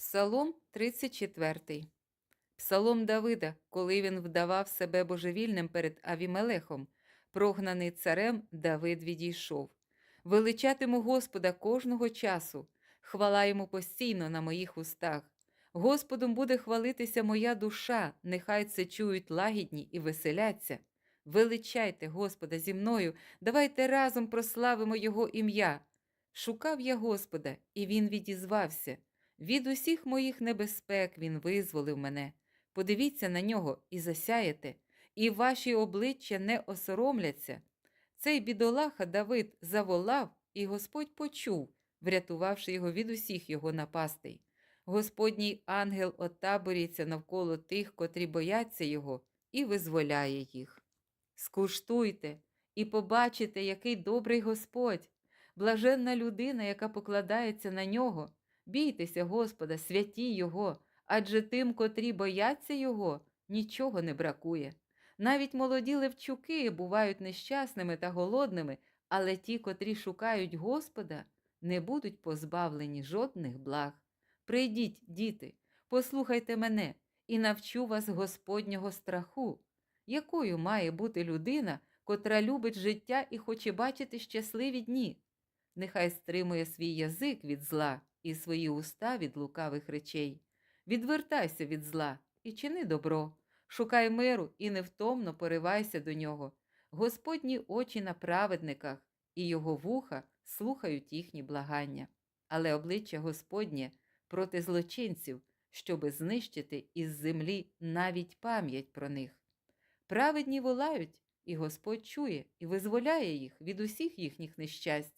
Псалом 34. Псалом Давида, коли він вдавав себе божевільним перед Авімелехом, прогнаний царем Давид відійшов. Величатиму Господа кожного часу, хвала йому постійно на моїх устах. Господом буде хвалитися моя душа, нехай це чують лагідні і веселяться. Величайте Господа зі мною, давайте разом прославимо Його ім'я. Шукав я Господа, і Він відізвався. Від усіх моїх небезпек Він визволив мене. Подивіться на нього і засяєте, і ваші обличчя не осоромляться. Цей бідолаха Давид заволав, і Господь почув, врятувавши його від усіх його напастей. Господній ангел отаборюється навколо тих, котрі бояться його, і визволяє їх. Скуштуйте і побачите, який добрий Господь, блаженна людина, яка покладається на нього. Бійтеся Господа, святі Його, адже тим, котрі бояться Його, нічого не бракує. Навіть молоді левчуки бувають нещасними та голодними, але ті, котрі шукають Господа, не будуть позбавлені жодних благ. Прийдіть, діти, послухайте мене і навчу вас Господнього страху. Якою має бути людина, котра любить життя і хоче бачити щасливі дні? Нехай стримує свій язик від зла і свої уста від лукавих речей. Відвертайся від зла і чини добро, шукай миру і невтомно поривайся до нього. Господні очі на праведниках, і його вуха слухають їхні благання. Але обличчя Господнє проти злочинців, щоби знищити із землі навіть пам'ять про них. Праведні волають, і Господь чує і визволяє їх від усіх їхніх нещасть.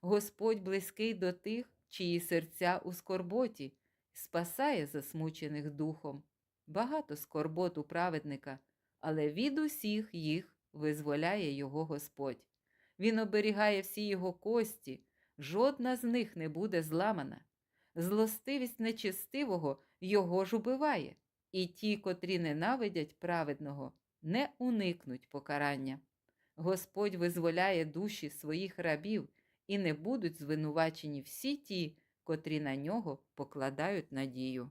Господь близький до тих, чиї серця у скорботі, спасає засмучених духом. Багато скорбот у праведника, але від усіх їх визволяє його Господь. Він оберігає всі його кості, жодна з них не буде зламана. Злостивість нечестивого його ж убиває, і ті, котрі ненавидять праведного, не уникнуть покарання. Господь визволяє душі своїх рабів, і не будуть звинувачені всі ті, котрі на нього покладають надію.